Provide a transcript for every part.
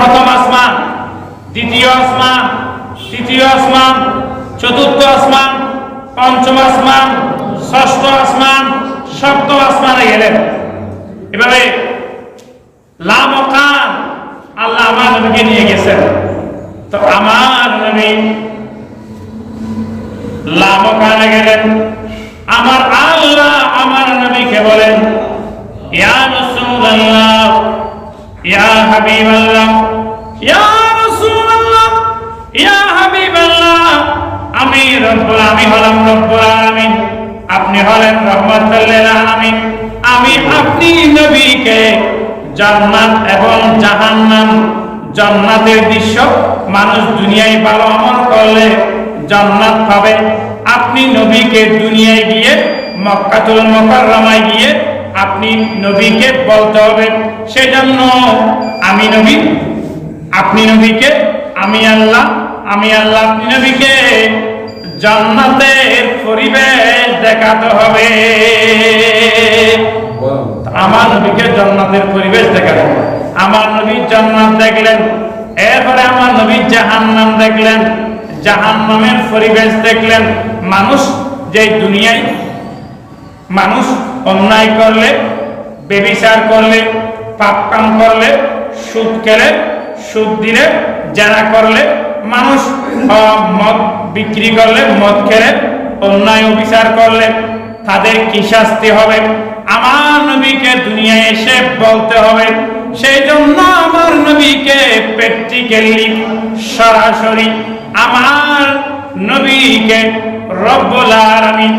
প্রথম আসমান, দ্বিতীয় আসমান, তৃতীয় আসমান, চতুর্থ আসমান, পঞ্চম আসমান, ষষ্ঠ আসমান, সপ্তম আসমানে গেলেন এভাবে লামকান আল্লাহ আমার নবীকে নিয়ে গেছেন। তো আমার নবী লামকানে গেলেন। আমার আল্লাহ আমার নবীকে বলেন, ইয়া রাসূলুল্লাহ হাবিবাল্লাহ। আমি হলাম রব্বুল আপনি হলেন রহমাতুল লিল আমি আপনি নবীকে জান্নাত এবং জাহান্নাম, জান্নাতের দৃশ্য মানুষ দুনিয়ায় ভালো আমল করলে জান্নাত পাবে। আপনি নবীকে দুনিয়ায় গিয়ে মক্কাতুল মুকাররমায় গিয়ে আপনি নবীকে বলতে হবে। সেজন্য আমি নবী, আপনি নবীকে, আমি আল্লাহ আমি আল্লাহ, আপনি নবীকে জান্নাতের পরিবেশ দেখাতে হবে। আমার নবীকে জান্নাতের পরিবেশ দেখাতে হবে। আমার নবী জান্নাত দেখলেন, এরপরে আমার নবী জাহান্নাম দেখলেন, জাহান্নামের পরিবেশ দেখলেন। মানুষ যে দুনিয়ায় মানুষ অন্যায় করলে, বেবিচার করলে, পাপ কাম করলে, সুদ খেলে, সুদ দিলে, জানা করলে, মানুষ মদ বিক্রি করলে, মদ খেলে, অন্যায় অবিচার করলে, তাদের কি শাস্তি হবে? আমার নবীকে দুনিয়ায় এসে বলতে হবে সেই জন্য আমার নবীকে প্র্যাকটিক্যালি সরাসরি আমার নবীকে রব্বুল আলামিন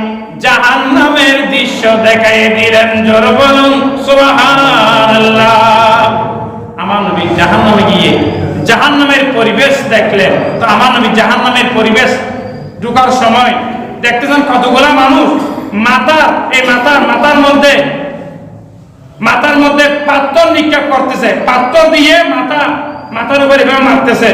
জাহান্নামের দৃশ্য দেখাই দিলেন, জোর বলুন আমার নবী জাহান্নামে গিয়ে জাহান্নামের পরিবেশ দেখলেন। তো আমার নবী জাহান্নামের পরিবেশ ঢুকার সময় দেখতেছেন কতগুলা মানুষ? মাথার এই মাথার মাথার মধ্যে মাথার মধ্যে পাথর নিক্ষেপ করতেছে। পাথর দিয়ে মাথা মাথার উপরে এভাবে মারতেছে।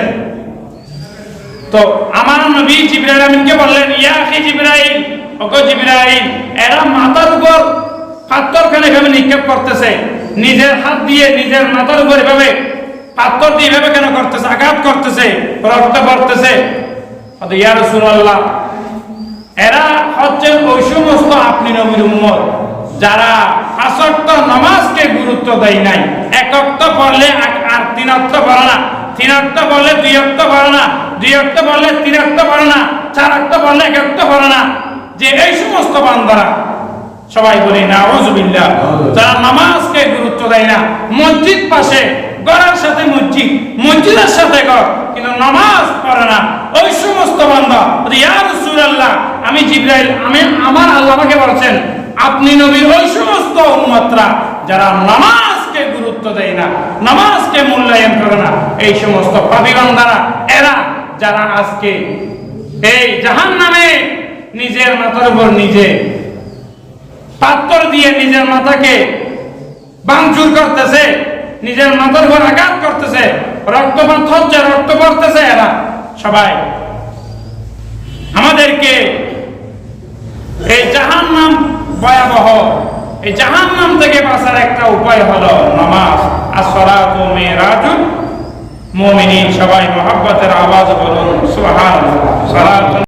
তো আমার নবী জিব্রাইল আমিনকে বললেন, ইয়া আখি জিব্রাইল ওগো জিব্রাইল এরা মাথার উপর পাথর খানে এভাবে নিক্ষেপ করতেছে। নিজের হাত দিয়ে নিজের মাথার উপর এভাবে পাথর দিয়ে এভাবে কেন করতেছে? আঘাত করতেছে, রক্ত পড়তেছে। অত ইয়া রাসূলুল্লাহ, এরা হচ্ছে ওই সমস্ত আপনি নবীর উম্মত, যারা পাঁচক্ত নামাজকে গুরুত্ব দেয় নাই। এক অক্ত পড়লে আর- আর তিন অক্ত পড়ে না। তিন অক্ত পড়লে দুই অক্ত পড়ে না। দুই অক্ত পড়লে তিন অক্ত পড়ে না। চার অক্ত পড়লে এক অক্ত পড়ে না। যে এই সমস্ত বান্দারা সবাই বলি না রজবিল্লা যারা নামাজকে গুরুত্ব দেয় না মসজিদ পাশে গড়ের সাথে মসজিদ মসজিদের সাথে ঘর কিন্তু নামাজ পড়ে না। ওই সমস্ত বান্দা ইয়া রাসূলুল্লাহ আমি জিব্রাইল আমি আমার আল্লাহ আমাকে বলছেন আপনি নবীর ওই সমস্ত উম্মতরা যারা নামাজকে গুরুত্ব দেয় না নামাজকে মূল্যায়ন করে না এই সমস্ত পাপী বান্দারা এরা যারা আজকে এই জাহান্নামে নিজের মাথার উপর নিজে। পাথর দিয়ে নিজের মাথাকে বাংচুর করতেছে, নিজের মাথার উপর আঘাত করতেছে, রক্তপাত হচ্ছে, রক্ত পড়তেছে এরা সবাই। আমাদেরকে এই জাহান্নাম ভয়াবহ, এই জাহান্নাম থেকে বাঁচার একটা উপায় হলো নামাজ। আর সলাতু মিরাজুল মুমিনিন, সবাই মহাব্বতের আওয়াজ বলুন, সুবহানাল্লাহ সালাত